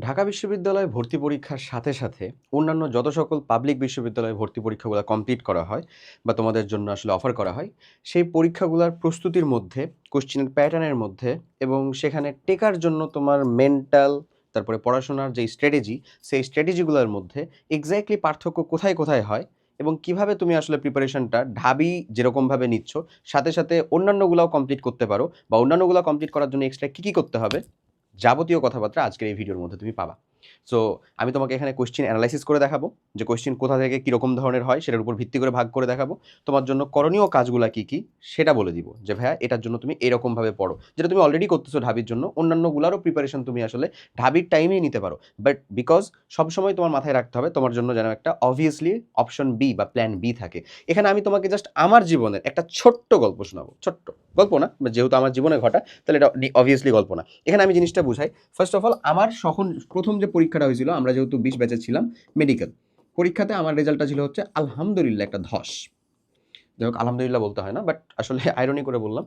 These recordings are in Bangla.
ঢাকা বিশ্ববিদ্যালয়ে ভর্তি পরীক্ষার সাথে সাথে অন্যান্য যত সকল পাবলিক বিশ্ববিদ্যালয়ে ভর্তি পরীক্ষাগুলো কমপ্লিট করা হয় বা তোমাদের জন্য আসলে অফার করা হয়, সেই পরীক্ষাগুলোর প্রস্তুতির মধ্যে কোশ্চেনের প্যাটার্নের মধ্যে এবং সেখানে টেকার জন্য তোমার মেন্টাল তারপরে পড়াশোনার যে স্ট্র্যাটেজি সেই স্ট্র্যাটেজিগুলোর মধ্যে এক্স্যাক্টলি পার্থক্য কোথায় কোথায় হয় এবং কীভাবে তুমি আসলে প্রিপারেশনটা ঢাবি যেরকমভাবে নিচ্ছ, সাথে সাথে অন্যান্যগুলোও কমপ্লিট করতে পারো বা অন্যান্যগুলো কমপ্লিট করার জন্য এক্সট্রা কী কী করতে হবে যাবতীয় কথাবার্তা আজকের এই ভিডিওর মধ্যে তুমি পাবা। সো আমি তোমাকে এখানে কোশ্চেন অ্যানালাইসিস করে দেখাবো, যে কোশ্চেন কোথা থেকে কীরকম ধরনের হয়, সেটার উপর ভিত্তি করে ভাগ করে দেখাবো। তোমার জন্য করণীয় কাজগুলো কী কী, সেটা বলে দিব, যে ভাইয়া, এটার জন্য তুমি এরকমভাবে পড়ো। যেটা তুমি অলরেডি করতেছো ঢাবির জন্য, অন্যান্যগুলোরও প্রিপারেশন তুমি আসলে ঢাবির টাইমেই নিতে পারো। বাট বিকজ সবসময় তোমার মাথায় রাখতে হবে, তোমার জন্য যেন একটা অবভিয়াসলি অপশন বি বা প্ল্যান বি থাকে। এখানে আমি তোমাকে জাস্ট আমার জীবনের একটা ছোট্ট গল্প শোনাবো, ছোট্ট গল্প না যেহেতু আমার জীবনে ঘটা, তাহলে এটা অবভিয়াসলি গল্প না। এখানে আমি জিনিসটা বুঝাই। ফার্স্ট অফ অল আমার সখন প্রথম যে পরীক্ষাটা হয়েছিল, আমরা যেহেতু বিশ ব্যাচে ছিলাম মেডিকেল পরীক্ষাতে আমার রেজাল্টটা ছিল হচ্ছে আলহামদুলিল্লাহ একটা ধস। যাই হোক, আলহামদুলিল্লাহ বলতে হয় না বাট আসলে আইরনি করে বললাম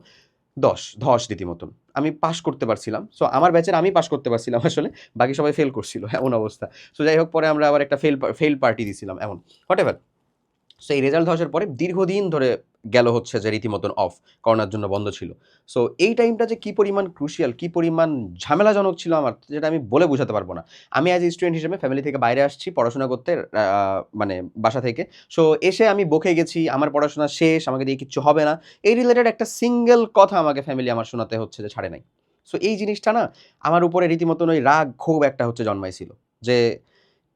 দশ ধস রীতিমতন। আমি পাশ করতে পারছিলাম সো আমার ব্যাচের আমি পাশ করতে পারছিলাম আসলে, বাকি সবাই ফেল করছিল, এমন অবস্থা। সো যাই হোক, পরে আমরা আবার একটা ফেল ফেল পার্টি দিছিলাম, এমন। হোয়াট এভার সো এই রেজাল্ট ধসের পরে দীর্ঘদিন ধরে গেল হচ্ছে যে রীতিমতন অফ করোনার জন্য বন্ধ ছিল। সো এই টাইমটা যে কী পরিমাণ ক্রুশিয়াল কী পরিমাণ ঝামেলাজনক ছিল আমার যেটা আমি বলে বোঝাতে পারব না। আমি অ্যাজ স্টুডেন্ট হিসেবে ফ্যামিলি থেকে বাইরে আসছি, পড়াশোনা করতে মানে বাসা থেকে। সো এসে আমি বকে গেছি, আমার পড়াশোনা শেষ, আমাকে দিয়ে কিচ্ছু হবে না। এই রিলেটেড একটা সিঙ্গেল কথা আমাকে ফ্যামিলি আমার শোনাতে হচ্ছে যে ছাড়ে নাই। সো এই জিনিসটা না, আমার উপরে রীতিমতন ওই রাগ ক্ষোভ একটা হচ্ছে জন্মাইছিল। যে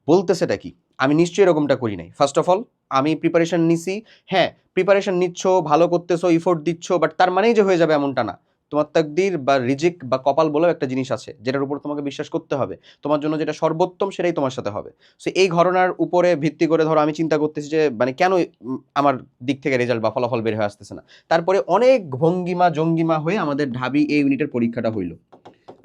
বলতেছেটা কি? আমি নিশ্চয়ই এরকমটা করি নাই। ফার্স্ট অফ অল আমি প্রিপারেশন নিছি। হ্যাঁ প্রিপারেশন নিচ্ছ, ভালো করতেছো ইফোর্ট দিচ্ছ বাট তার মানেই যে হয়ে যাবে এমনটা না। তোমার তাকদির বা রিজিক বা কপাল বলেও একটা জিনিস আছে, যেটার উপর তোমাকে বিশ্বাস করতে হবে। তোমার জন্য যেটা সর্বোত্তম সেটাই তোমার সাথে হবে। সো এই ঘটনার উপরে ভিত্তি করে ধরো আমি চিন্তা করতেছি যে মানে কেন আমার দিক থেকে রেজাল্ট বা ফলাফল বের হয়ে আসতেছে না? তারপরে অনেক ভঙ্গিমা, জঙ্গিমা হয়ে আমাদের ঢাবি এই ইউনিটের পরীক্ষাটা হইল।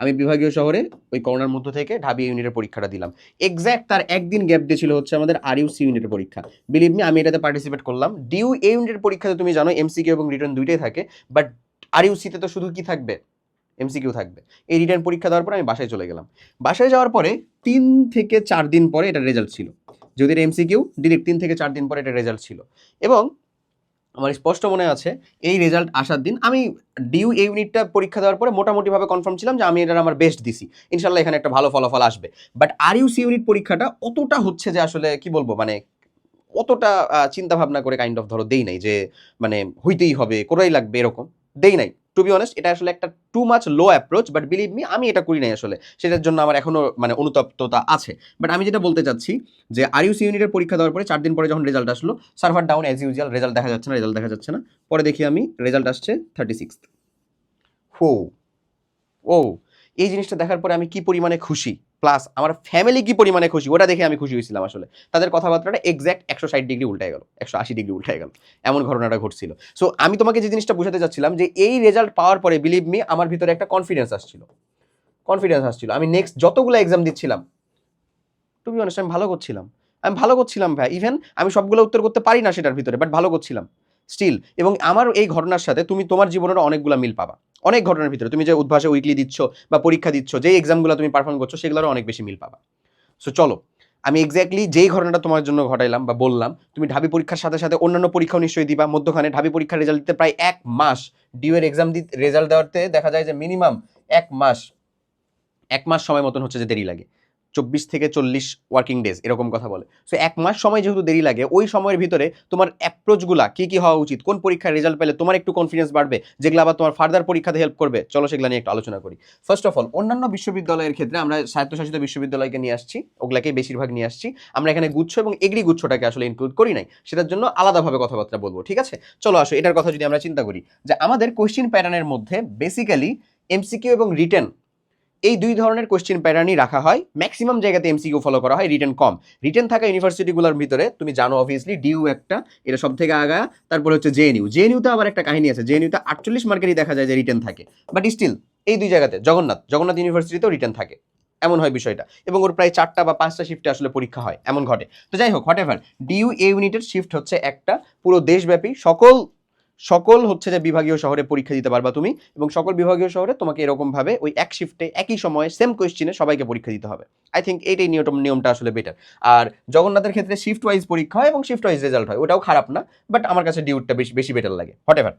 আমি বিভাগীয় শহরে ওই করোনার মধ্য থেকে ঢাবি ইউনিটের পরীক্ষাটা দিলাম। এক্স্যাক্ট তার একদিন গ্যাপ দিয়েছিল হচ্ছে আমাদের আর ইউসি ইউনিটের পরীক্ষা। বিলিভ মি আমি এটাতে পার্টিসিপেট করলাম। ডিউ এ ইউনিটের পরীক্ষাতে তুমি জানো এমসিকিউ এবং রিটার্ন দুইটাই থাকে বাট আর ইউসিতে তো শুধু কি থাকবে? এমসিকিউ থাকবে। এই রিটার্ন পরীক্ষা দেওয়ার পরে আমি বাসায় চলে গেলাম। বাসায় যাওয়ার পরে তিন থেকে চার দিন পরে এটা রেজাল্ট ছিল। যদি এমসিকিউ ডিরেক্ট তিন থেকে চার দিন পরে এটা রেজাল্ট ছিল। এবং আমার স্পষ্ট মনে আছে, এই রেজাল্ট আসার দিন আমি ডিউ এই ইউনিটটা পরীক্ষা দেওয়ার পরে মোটামুটিভাবে কনফার্ম ছিলাম যে আমি এটার আমার বেস্ট দিছি। ইনশাল্লাহ এখানে একটা ভালো ফলাফল আসবে। But R U C unit পরীক্ষাটা অতটা হচ্ছে যে আসলে কি বলব মানে অতটা চিন্তা ভাবনা করে কাইন্ড অফ ধরো দেই নাই যে মানে হইতেই হবে, করাই লাগবে এরকম, দেই নাই। টু বি অনেস্ট এটা আসলে একটা too much low approach but believe me আমি এটা করি নাই আসলে। সেটার জন্য আমার এখনও মানে অনুতপ্ততা আছে। বাট আমি যেটা বলতে চাচ্ছি, যে আর ইউসি ইউনিটের পরীক্ষা দেওয়ার পরে চার দিন পরে যখন রেজাল্ট আসলো server down as usual result দেখা যাচ্ছে না রেজাল্ট দেখা যাচ্ছে না। পরে দেখি আমি রেজাল্ট আসছে থার্টি সিক্স হো ও এই জিনিসটা দেখার পরে আমি কি পরিমাণে খুশি? প্লাস আমার ফ্যামিলি কি পরিমাণে খুশি, ওটা দেখে আমি খুশি হয়েছিলাম আসলে। তাদের কথাবার্তাটা এক্স্যাক্ট একশো ষাট ডিগ্রি উল্টে গেল, একশো আশি ডিগ্রি উল্টে গেল। এমন ঘটনাটা ঘটছিল। সো আমি তোমাকে যে জিনিসটা বোঝাতে চাচ্ছিলাম যে এই রেজাল্ট পাওয়ার পরে বিলিভ মি আমার ভিতরে একটা কনফিডেন্স আসছিল। কনফিডেন্স আসছিল। আমি নেক্সট যতগুলো এক্সাম দিচ্ছিলাম টু বি অনেস্ট আমি ভালো করছিলাম। আমি ভালো করছিলাম ভাই। ইভেন আমি সবগুলো উত্তর করতে পারি না সেটার ভিতরে বাট ভালো করছিলাম। স্টিল এবং আমার এই ঘটনার সাথে তুমি তোমার জীবনের অনেকগুলো মিল পাবা। অনেক ঘটনার ভিতরে। তুমি যে উদ্ভাসে উইকলি দিচ্ছ বা পরীক্ষা দিচ্ছ যেই এক্সামগুলো তুমি পারফর্ম করছ, সেগুলোরও অনেক বেশি মিল পাবা। সো চলো, আমি এক্স্যাক্টলি যেই ঘটনাটা তোমার জন্য ঘটাইলাম বা বললাম, তুমি ঢাবি পরীক্ষার সাথে সাথে অন্যান্য পরীক্ষাও নিশ্চয়ই দিবা। মধ্যখানে ঢাবি পরীক্ষার রেজাল্ট দিতে প্রায় এক মাস ডিউ এর এক্সাম দিতে রেজাল্ট দেওয়াতে দেখা যায় যে মিনিমাম এক মাস এক মাস সময় মতন হচ্ছে যে দেরি লাগে। চব্বিশ থেকে চল্লিশ ওয়ার্কিং ডেজ এরকম কথা বলে। সো এক মাস সময় যেহেতু দেরি লাগে, ওই সময়ের ভিতরে তোমার অ্যাপ্রোচগুলা কী কী হওয়া উচিত? কোন পরীক্ষার রেজাল্ট পেলে তোমার একটু কনফিডেন্স বাড়বে? যেগুলো আবার তোমার ফার্দার পরীক্ষাতে হেল্প করবে? চলো সেগুলো নিয়ে একটু আলোচনা করি। ফার্স্ট অফ অল অন্যান্য বিশ্ববিদ্যালয়ের ক্ষেত্রে আমরা স্বায়ত্তশাসিত বিশ্ববিদ্যালয়কে নিয়ে আসছি, ওগুলাকেই বেশিরভাগ নিয়ে আসছি। আমরা এখানে গুচ্ছ এবং এগ্রি গুচ্ছটাকে আসলে ইনক্লুড করি নাই। সেটার জন্য আলাদাভাবে কথাবার্তা বলব, ঠিক আছে? চলো আসো, এটার কথা যদি আমরা চিন্তা করি যে আমাদের কোশ্চিন প্যাটার্নের মধ্যে বেসিক্যালি এমসিকিউ এবং রিটেন এই দুই ধরনের কোশ্চেন প্যাটার্নই রাখা হয়। ম্যাক্সিমাম জায়গাতে এমসিকিউ ফলো করা হয় রিটেন কম। রিটেন থাকা ইউনিভার্সিটিগুলোর ভিতরে তুমি জানো অবভিয়াসলি ডিউ একটা, এটা সব থেকে আগা। তারপরে হচ্ছে জেএনইউ জেএনইউতে আবার একটা কাহিনী আছে। জেএনইউতে আটচল্লিশ মার্কেরই দেখা যায় যে রিটেন থাকে। বাট স্টিল এই দুই জায়গাতে, জগন্নাথ জগন্নাথ ইউনিভার্সিটিতেও রিটেন থাকে। এমন হয় বিষয়টা। এবং ওর প্রায় চারটা বা পাঁচটা শিফটে আসলে পরীক্ষা হয়। এমন ঘটে। তো যাই হোক হোয়াট এভার ডিউ এ ইউনিটের শিফট হচ্ছে একটা। পুরো দেশব্যাপী, সকল সকল হচ্ছে যে বিভাগীয় শহরে পরীক্ষা দিতে পারবা তুমি এবং সকল বিভাগীয় শহরে তোমাকে এরকমভাবে ওই এক শিফটে একই সময়ে সেম কোয়েশ্চেনে সবাইকে পরীক্ষা দিতে হবে। আই থিঙ্ক এইটাই নিয়ম নিয়মটা আসলে বেটার আর জগন্নাথের ক্ষেত্রে শিফট ওয়াইজ পরীক্ষা হয় এবং শিফট ওয়াইজ রেজাল্ট হয়। ওটাও খারাপ না বাট আমার কাছে ডিউটটা বেশি বেশি বেটার লাগে। হট এভার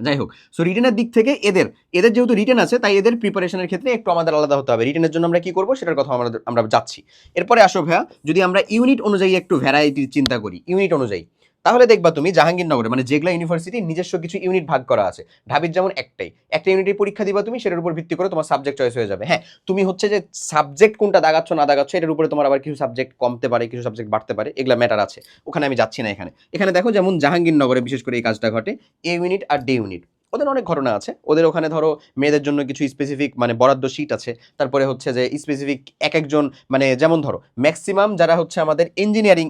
যাই হোক সো রিটেনের দিক থেকে এদের এদের যেহেতু রিটেন আছে, তাই এদের প্রিপারেশনের ক্ষেত্রে একটু আমাদের আলাদা হতে হবে। রিটেনের জন্য আমরা কি করব? সেটার কথা আমরা আমরা যাচ্ছি। এরপরে আসো ভাইয়া, যদি আমরা ইউনিট অনুযায়ী একটু ভ্যারাইটি চিন্তা করি। ইউনিট অনুযায়ী। তাহলে দেখবা তুমি জাহাঙ্গীরনগরে মানে যেগুলা ইউনিভার্সিটি নিজস্ব কিছু ইউনিট ভাগ করা আছে। ঢাবির যেমন একটাই, একটা ইউনিটের পরীক্ষা দিবা তুমি, সেটার উপর ভিত্তি করে তোমার সাবজেক্ট চয়েস হয়ে যাবে। হ্যাঁ তুমি হচ্ছে যে সাবজেক্ট কোনটা দাগাচ্ছ, না দাগাচ্ছ এটার উপরে তোমার আবার কিছু সাবজেক্ট কমতে পারে, কিছু সাবজেক্ট বাড়তে পারে, এগুলা ম্যাটার আছে। ওখানে আমি যাচ্ছি না এখানে। এখানে দেখো যেমন জাহাঙ্গীরনগরে বিশেষ করে এই কাজটা ঘটে এ ইউনিট আর ডে ইউনিট ওদের অনেক ঘটনা আছে। ওদের ওখানে ধরো মেয়েদের জন্য কিছু স্পেসিফিক মানে বরাদ্দ সিট আছে। তারপরে হচ্ছে যে স্পেসিফিক এক একজন মানে যেমন ধরো ম্যাক্সিমাম যারা হচ্ছে আমাদের ইঞ্জিনিয়ারিং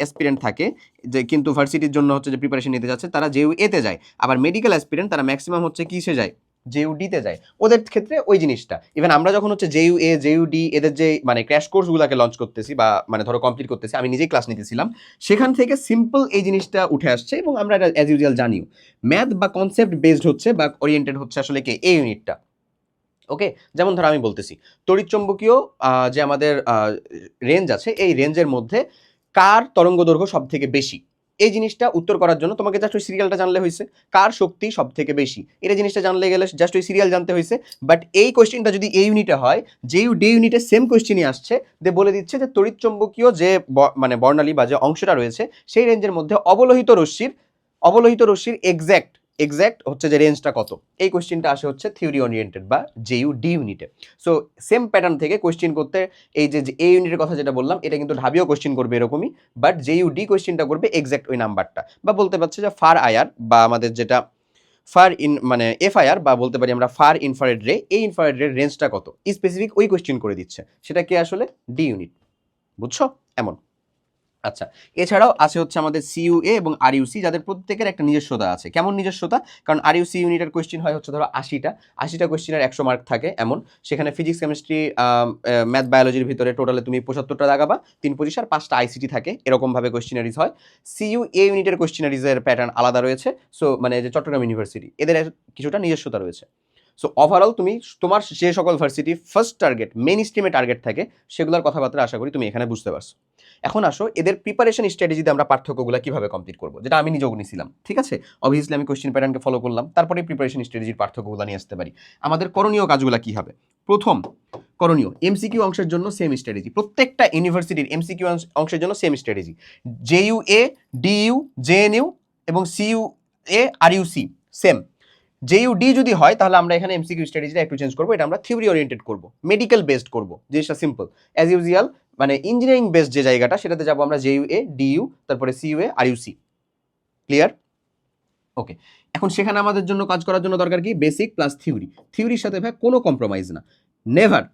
অ্যাসপিরেন্ট থাকে, যে কিন্তু ভার্সিটির জন্য হচ্ছে যে প্রিপারেশন নিতে যাচ্ছে, তারা যেউ এতে যায়, আবার মেডিকেল অ্যাসপিরেন্ট তারা ম্যাক্সিমাম হচ্ছে কিসে যায়? জেইউ ডিতে যায়। ওদের ক্ষেত্রে ওই জিনিসটা। ইভেন আমরা যখন হচ্ছে জেইউ এ জেইউ ডি এদের যে মানে ক্র্যাশ কোর্সগুলোকে লঞ্চ করতেছি বা মানে ধরো কমপ্লিট করতেছি, আমি নিজেই ক্লাস নিতেছিলাম, সেখান থেকে সিম্পল এই জিনিসটা উঠে আসছে এবং আমরা এটা অ্যাজ ইউজুয়াল জানিও। ম্যাথ বা কনসেপ্ট বেসড হচ্ছে বা ওরিয়েন্টেড হচ্ছে আসলে কে? এই ইউনিটটা ওকে যেমন ধরো আমি বলতেছি তড়িৎচম্বকীয় যে আমাদের রেঞ্জ আছে, এই রেঞ্জের মধ্যে কার তরঙ্গ দৈর্ঘ্য সব থেকে বেশি? এই জিনিসটা উত্তর করার জন্য তোমাকে জাস্ট ওই সিরিয়ালটা জানলে হয়েছে, কার শক্তি সব থেকে বেশি? এটা জিনিসটা জানলে গেলে জাস্ট ওই সিরিয়াল জানতে হয়েছে বাট এই কোয়েশ্চেনটা যদি এই ইউনিটে হয় যে ডে ইউনিটে সেম কোয়েশ্চেনই আসছে দে বলে দিচ্ছে যে তড়িৎচম্বকীয় যে মানে বর্ণালী বা যে অংশটা রয়েছে, সেই রেঞ্জের মধ্যে অবলোহিত রশ্মির অবলোহিত রশ্মির এক্স্যাক্ট এক্স্যাক্ট হচ্ছে যে রেঞ্জটা কত? এই কোয়েশ্চেনটা আসে হচ্ছে থিওরি ওরিয়েন্টেড বা জেইউ ডি ইউনিটে সো সেম প্যাটার্ন থেকে কোয়েশ্চেন করতে এই যে এ ইউনিটের কথা যেটা বললাম, এটা কিন্তু ঢাবিও কোয়েশ্চেন করবে এরকমই বাট জেইউ ডি কোয়েশ্চেনটা করবে এক্স্যাক্ট ওই নাম্বারটা বা বলতে পারছে যে ফার আয়ার বা আমাদের যেটা ফার ইন মানে এফআইআর বা বলতে পারি আমরা ফার ইনফারেড রে এই ইনফারেড রে রেঞ্জটা কত? স্পেসিফিক ওই কোয়েশ্চেন করে দিচ্ছে। সেটা কি আসলে? ডি ইউনিট বুঝছ? এমন। আচ্ছা এছাড়াও আছে হচ্ছে আমাদের সিইউএ এবং আরইউসি যাদের প্রত্যেকের একটা নিজস্বতা আছে। কেমন নিজস্বতা? কারণ আরইউসি ইউনিটের কোয়েশ্চেন হয় হচ্ছে ধরো আশিটা। আশিটা কোয়েশ্চেনের একশো মার্ক থাকে এমন। সেখানে ফিজিক্স কেমিস্ট্রি ম্যাথ বায়োলজির ভিতরে টোটালে তুমি পঁচাত্তরটা লাগাবা, তিন পঁচিশ আর পাঁচটা আইসিটি থাকে। এরকমভাবে কোয়েশ্চেনারিজ হয়। সিইউ এ ইউনিটের কোয়েশ্চেনারিজের প্যাটার্ন আলাদা রয়েছে। সো মানে যে চট্টগ্রাম ইউনিভার্সিটি এদের কিছুটা নিজস্বতা রয়েছে। সো ওভারঅল তুমি তোমার যে সকল ভার্সিটি ফার্স্ট টার্গেট মেন স্ট্রিমে টার্গেট থাকে, সেগুলোর কথাবার্তা আশা করি তুমি এখানে বুঝতে পারছ। এখন আসো, এদের প্রিপারেশন স্ট্র্যাটেজিতে আমরা পার্থক্যগুলো কীভাবে কমপ্লিট করব, যেটা আমি নিজেও নিছিলাম, ঠিক আছে? অবভিয়াসলি আমি কোয়েশ্চেন প্যাটার্নকে ফলো করলাম, তারপরে প্রিপারেশন স্ট্র্যাটেজির পার্থক্যগুলো নিয়ে আসতে পারি। আমাদের করণীয় কাজগুলো কী হবে? প্রথম, করণীয় এমসিকিউ অংশের জন্য সেম স্ট্র্যাটেজি প্রত্যেকটা ইউনিভার্সিটির এমসিকিউ অংশের জন্য same strategy JU A DU JNU এবং CU A R U C same JU D যদি হয়, তাহলে আমরা এখানে এমসিকিউ স্ট্র্যাটেজিটা একটু চেঞ্জ করব। এটা আমরা থিওরি ওরিয়েন্টেড করব মেডিকেল বেসড করব, জিনিসটা সিম্পল অ্যাজ ইউজুয়াল মানে ইঞ্জিনিয়ারিং বেসড যে জায়গাটা, সেটাতে যাব আমরা জেইউ এ ডিইউ তারপরে সিইউ এ আর ইউসি ক্লিয়ার ওকে এখন সেখানে আমাদের জন্য কাজ করার জন্য দরকার কি? বেসিক প্লাস থিওরি থিওরির সাথে ভাই কোনো কম্প্রোমাইজ না। নেভার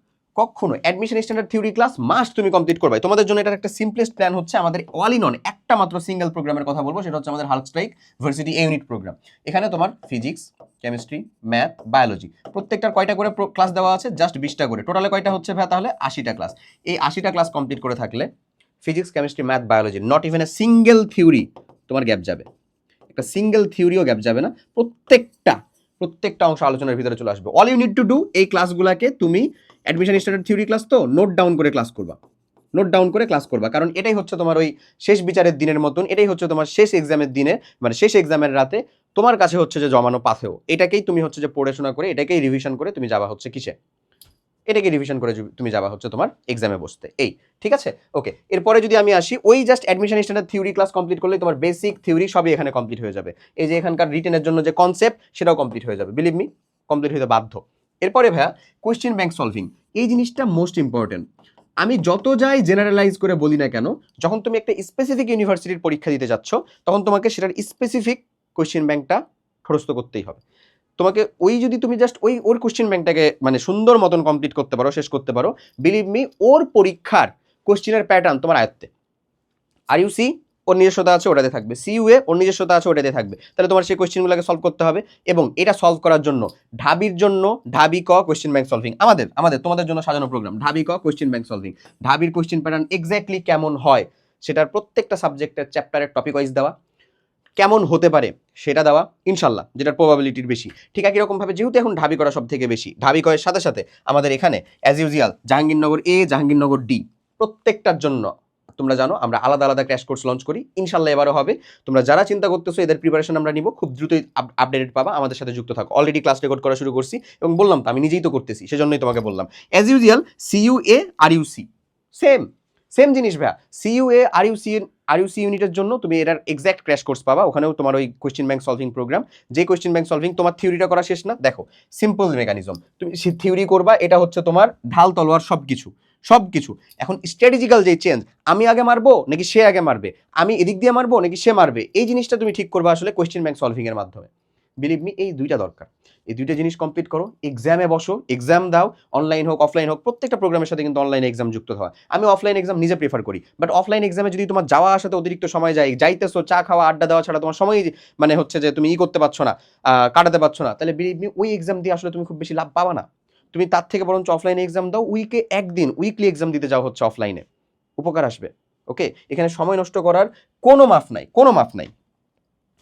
কখনো admission standard theory class must তুমি কমপ্লিট করবে তোমাদের জন্য এটার একটা সিম্পলেস্ট প্ল্যান হচ্ছে আমাদের অল ইন অন একটা মাত্র সিঙ্গেল প্রোগ্রামের কথা বলব, সেটা হচ্ছে আমাদের Hulk strike varsity unit program এখানে তোমার ফিজিক্স কেমিস্ট্রি ম্যাথ বায়োলজি প্রত্যেকটার কয়টা করে ক্লাস দেওয়া আছে? জাস্ট বিশটা করে। টোটালে কয়টা হচ্ছে ভাই তাহলে? আশিটা ক্লাস এই আশিটা ক্লাস কমপ্লিট করে থাকলে physics chemistry math biology not even a single theory তোমার গ্যাপ যাবে। একটা সিঙ্গেল থিওরিও গ্যাপ যাবে না। প্রত্যেকটা প্রত্যেকটা অংশ আলোচনার ভিতরে চলে আসবে। All you need to do এই ক্লাসগুলোকে তুমি অ্যাডমিশন স্ট্যান্ডার্ড থিওরি ক্লাস তো নোট ডাউন করে ক্লাস করবা। নোট ডাউন করে ক্লাস করবা, কারণ এটাই হচ্ছে তোমার ওই শেষ বিচারের দিনের মতন, এটাই হচ্ছে তোমার শেষ এক্সামের দিনে মানে শেষ এক্সামের রাতে তোমার কাছে হচ্ছে যে জমানো পাথেও এটাকেই তুমি হচ্ছে যে পড়াশোনা করে, এটাকেই রিভিশন করে তুমি যাবা হচ্ছে কিসে? এটাকে রিভিশন করে তুমি যাবা হচ্ছে তোমার এক্সামে বসতে। এই, ঠিক আছে? ওকে এরপরে যদি আমি আসি, ওই just admission standard theory class complete করলে তোমার বেসিক থিওরি সবই এখানে কমপ্লিট হয়ে যাবে। এই যে এখানকার রিটেনের জন্য যে কনসেপ্ট সেটাও কমপ্লিট হয়ে যাবে। বিলিভ মি কমপ্লিট হতে বাধ্য। এরপরে ভাইয়া কোয়েশ্চেন ব্যাংক সলভিং এই জিনিসটা মোস্ট ইম্পর্টেন্ট আমি যত যাই জেনারেলাইজ করে বলি না কেন, যখন তুমি একটা স্পেসিফিক ইউনিভার্সিটির পরীক্ষা দিতে যাচ্ছ, তখন তোমাকে সেটার স্পেসিফিক কোয়েশ্চেন ব্যাংকটা খরস্ত করতেই হবে। তোমাকে ওই যদি তুমি জাস্ট ওই, ওর কোশ্চেন ব্যাংকটাকে মানে সুন্দর মতন কমপ্লিট করতে পারো, শেষ করতে পারো বিলিভ মি ওর পরীক্ষার কোশ্চেনের প্যাটার্ন তোমার আয়ত্তে। আর ইউ সি ওর নিজস্বতা আছে ওটাতে থাকবে। সিইউএ ওর নিজস্বতা আছে ওটাতে থাকবে। তাহলে তোমার সেই কোয়েশ্চেনগুলোকে সলভ করতে হবে এবং এটা সলভ করার জন্য ঢাবির জন্য ঢাবি ক কোয়েশ্চেন ব্যাংক সলভিং আমাদের আমাদের, তোমাদের জন্য সাজানো প্রোগ্রাম ঢাবি ক কোয়েশ্চেন ব্যাংক সলভিং ঢাবির কোশ্চেন প্যাটার্ন এক্স্যাক্টলি কেমন হয় সেটার প্রত্যেকটা সাবজেক্টের চ্যাপ্টারের টপিক ওয়াইজ দেওয়া। কেমন হতে পারে সেটা দেওয়া ইনশাল্লাহ যেটার প্রবাবিলিটির বেশি। ঠিক একই রকমভাবে যেহেতু এখন ঢাবি করা সব থেকে বেশি, ঢাবি করার সাথে সাথে আমাদের এখানে as usual Jahangirnagar A Jahangirnagar D প্রত্যেকটার জন্য তোমরা জানো, আমরা আলাদা আলাদা ক্র্যাশ কোর্স লঞ্চ করি। ইনশাল্লাহ এবারও হবে। তোমরা যারা চিন্তা করতেছো এদের প্রিপারেশন আমরা নিব, খুব দ্রুতই আপডেটেড পাবা, আমাদের সাথে যুক্ত থাকো। অলরেডি ক্লাস রেকর্ড করা শুরু করছি এবং বললাম তো, আমি নিজেই তো করতেছি, সেজন্যই তোমাকে বললাম। As usual CU A R U C same same জিনিস ভাইয়া। CU A R U C R U C ইউনিটের জন্য তুমি এটার এক্স্যাক্ট ক্র্যাশ কোর্স পাবা। ওখানেও তোমার ওই কোয়েশ্চেন ব্যাংক সলভিং প্রোগ্রাম যে কোয়েশ্চেন ব্যাংক সলভিং তোমার থিওরিটা করা শেষ না। দেখো সিম্পল মেকানিজম তুমি থিওরি করবা, এটা হচ্ছে তোমার ঢাল, তলোয়ার সব কিছু সব কিছু এখন স্ট্র্যাটেজিক্যাল যে চেঞ্জ আমি আগে মারবো নাকি সে আগে মারবে? আমি এদিক দিয়ে মারবো নাকি সে মারবে? এই জিনিসটা তুমি ঠিক করবে আসলে কোয়েশ্চেন ব্যাংক সলভিং এর মাধ্যমে। বিলিভ মি এই দুইটা দরকার। এই দুইটা জিনিস কমপ্লিট করো এক্সামে বসো এক্সাম দাও অনলাইন হোক অফলাইন হোক, প্রত্যেকটা প্রোগ্রামের সাথে কিন্তু অনলাইন এক্সাম যুক্ত হয় আমি অফলাইন এক্সাম নিজে প্রেফার করি বাট অফলাইন এক্সামে যদি তোমার যাওয়া আসাতে অতিরিক্ত সময় যায়, যাইতেছো, চা খাওয়া, আড্ডা দেওয়া ছাড়া তোমার সময় মানে হচ্ছে যে তুমি ই করতে পারছ না কাটাতে পারছ না, তাহলে বিলিভ মি ওই এক্সাম দিয়ে আসলে তুমি খুব বেশি লাভ পাবা না। তুমি তার থেকে বরঞ্চ অফলাইনে এক্সাম দাও উইকে একদিন উইকলি এক্সাম দিতে যাও হচ্ছে অফলাইনে উপকার আসবে ওকে এখানে সময় নষ্ট করার কোনো মাফ নাই, কোনো মাফ নাই।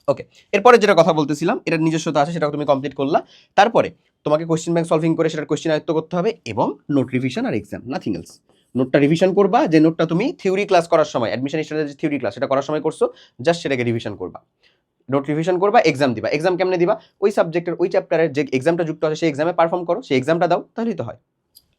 ওকে এরপরে যেটা কথা বলতেছিলাম, এটার নিজস্বতা আছে সেটা তুমি কমপ্লিট করলা। তারপরে তোমাকে কোশ্চেন ব্যাংক সলভিং করে সেটার কোশ্চেন আয়ত্ত করতে হবে এবং নোট রিভিশন আর এক্সাম নাথিং এলস নোটটা রিভিশন করবা, যে নোটটা তুমি থিওরি ক্লাস করার সময় অ্যাডমিশন স্ট্র্যাটেজি থিওরি ক্লাস সেটা করার সময় করছ জাস্ট সেটাকে রিভিশন করবা। নোট রিভিশন করবা এক্সাম দিবা। এক্সাম কেমনে দিবা? ওই সাবজেক্টের ওই চ্যাপ্টারের যে এক্সামটা যুক্ত আছে, সেই এক্সামে পারফর্ম করো, সেই এক্সামটা দাও, তাহলেই তো হয়।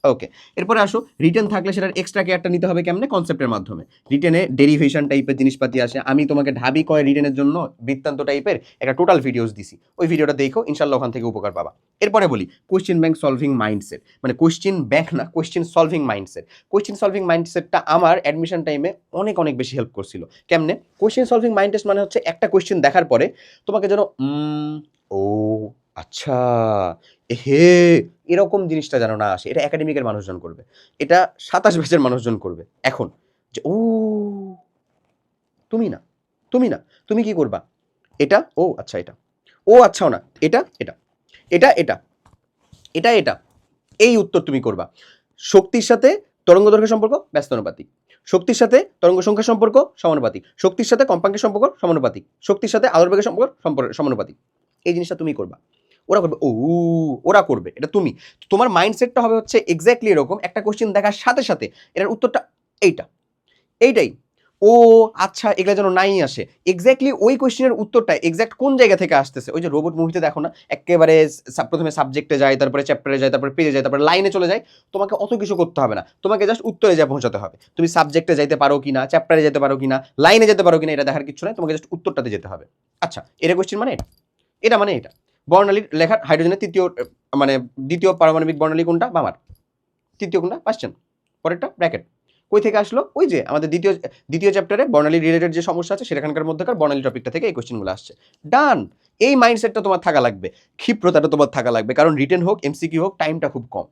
ওকে এরপরে আসো রিটেন থাকলে সেটার এক্সট্রা কেয়ারটা নিতে হবে কেমনে? কনসেপ্টের মাধ্যমে। রিটেনে ডেরিভেশন টাইপের জিনিসপাতি আসে। আমি তোমাকে ঢাবি কয় রিটেনের জন্য? বৃত্তান্ত টাইপের একটা টোটাল ভিডিওস দিছি। ওই ভিডিওটা দেখো ইনশাল্লাহ ওখান থেকে উপকার পাবা। এরপরে বলি কোয়েশ্চেন ব্যাংক সলভিং মাইন্ডসেট মানে কোয়েশ্চেন ব্যাংক না question solving mindset question solving মাইন্ডসেটটা আমার অ্যাডমিশন টাইমে অনেক অনেক বেশি হেল্প করছিল। কেমনে? কোয়েশ্চেন সলভিং মাইন্ডসেট মানে হচ্ছে একটা কোয়েশ্চেন দেখার পরে তোমাকে যেন ও আচ্ছা হে এরকম জিনিসটা যেন না আসে। এটা একাডেমিকের মানুষজন করবে। এটা সাতাশ ব্যাচের মানুষজন করবে। এখন, যে, ও, তুমি না তুমি না, তুমি কি করবা? এটা, ও আচ্ছা এটা। ও, আচ্ছাও না, এটা এটা। এটা এটা। এটা এটা। এই উত্তর তুমি করবা। শক্তির সাথে তরঙ্গ দৈর্ঘ্য সম্পর্ক, ব্যস্তানুপাতিক। শক্তির সাথে তরঙ্গ সংখ্যা সম্পর্ক, সমানুপাতিক। শক্তির সাথে কম্পাঙ্কের সম্পর্ক, সমানুপাতিক। শক্তির সাথে আলোর সম্পর্ক সম্পর্ক সমানুপাতিক। এই জিনিসটা তুমি করবা। ওরা করবে, ও, ওরা করবে, এটা তুমি। তোমার মাইন্ডসেটটা হবে হচ্ছে এক্স্যাক্টলি এরকম, একটা কোশ্চেন দেখার সাথে সাথে এটার উত্তরটা এইটা। এইটাই। ও আচ্ছা এগুলো যেন নাই আসে। এক্স্যাক্টলি ওই কোশ্চেনের উত্তরটা এক্স্যাক্ট কোন জায়গা থেকে আসতেছে? ওই যে রোবট মুভিতে দেখো না, একেবারে প্রথমে সাবজেক্টে যায়, তারপরে চ্যাপ্টারে যায়, তারপরে পেজে যায়, তারপরে লাইনে চলে যায়, তোমাকে অত কিছু করতে হবে না। তোমাকে জাস্ট উত্তরে যা পৌঁছাতে হবে। তুমি সাবজেক্টে যাইতে পারো কি না চ্যাপ্টারে যেতে পারো কি না লাইনে যেতে পারো কি না এটা দেখার কিছু নয় তোমাকে জাস্ট উত্তরটাতে যেতে হবে। আচ্ছা এটা কোশ্চেন মানে এটা। এটা মানে এটা। বর্ণালীর লেখা হাইড্রোজেনের তৃতীয় মানে দ্বিতীয় পারমাণবিক বর্ণালী কোনটা? বামার। তৃতীয় কোনটা? পাচ্ছেন পরেরটা ব্র্যাকেট কই থেকে আসলো? ওই যে আমাদের দ্বিতীয় দ্বিতীয় চ্যাপ্টারে বর্ণালী রিলেটেড যে সমস্যা আছে, সেখানকার মধ্যেকার বর্ণালী টপিকটা থেকে এই কোশ্চেনগুলো আসছে। ডান এই মাইন্ডসেটটা তোমার থাকা লাগবে। ক্ষিপ্রতাটা তোমার থাকা লাগবে। কারণ রিটেন হোক এমসিকিউ হোক টাইমটা খুব কম।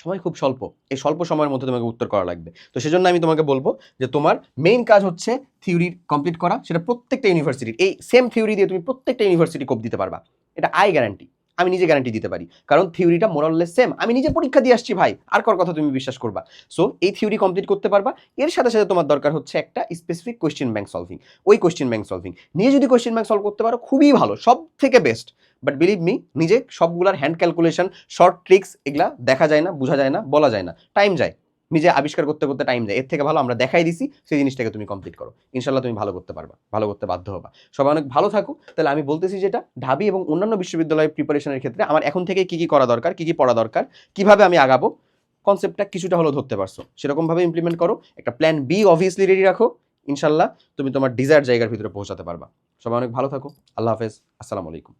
সময় খুব স্বল্প। এই স্বল্প সময়ের মধ্যে তোমাকে উত্তর করা লাগবে। তো সেজন্য আমি তোমাকে বলব যে তোমার মেইন কাজ হচ্ছে থিওরি কমপ্লিট করা, সেটা প্রত্যেকটা ইউনিভার্সিটির এই সেম থিওরি দিয়ে তুমি প্রত্যেকটা ইউনিভার্সিটি কোপ দিতে পারবা। এটা আই গ্যারান্টি আমি নিজে গ্যারান্টি দিতে পারি। কারণ থিওরিটা মোরাললেস সেম আমি নিজে পরীক্ষা দিয়ে আসছি ভাই। আর কার কথা তুমি বিশ্বাস করবা? সো এই থিওরি কমপ্লিট করতে পারবা। এর সাথে সাথে তোমার দরকার হচ্ছে একটা স্পেসিফিক কোয়েশ্চেন ব্যাংক সলভিং ওই কোয়েশ্চেন ব্যাংক সলভিং নিয়ে যদি কোয়েশ্চেন ব্যাংক সলভ করতে পারো, খুবই ভালো সব থেকে বেস্ট বাট বিলিভ মি নিজে সবগুলার হ্যান্ড ক্যালকুলেশন শর্ট ট্রিক্স এগুলা দেখা যায় না, বোঝা যায় না, বলা যায় না। টাইম যায়। নিজে আবিষ্কার করতে করতে টাইম যায়। এর থেকে ভালো আমরা দেখাই দিছি, সেই জিনিসটাকে তুমি কমপ্লিট করো। ইনশাল্লাহ তুমি ভালো করতে পারবা, ভালো করতে বাধ্য হবা। সবাই অনেক ভালো থাকো তাহলে আমি বলতেছি যেটা, ঢাবি এবং অন্যান্য বিশ্ববিদ্যালয়ের প্রিপারেশনের ক্ষেত্রে আমার এখন থেকে কী কী করা দরকার, কী কী পড়া দরকার, কীভাবে আমি আগাবো কনসেপ্টটা কিছুটা হলেও ধরতে পারছ। সেরকমভাবে ইমপ্লিমেন্ট করো। একটা প্ল্যান বি অবভিয়াসলি রেডি রাখো। ইনশাল্লাহ তুমি তোমার ডিজায়ার জায়গার ভিতরে পৌঁছাতে পারবা। সবাই অনেক ভালো থাকো। আল্লাহ হাফেজ। আসসালামু আলাইকুম।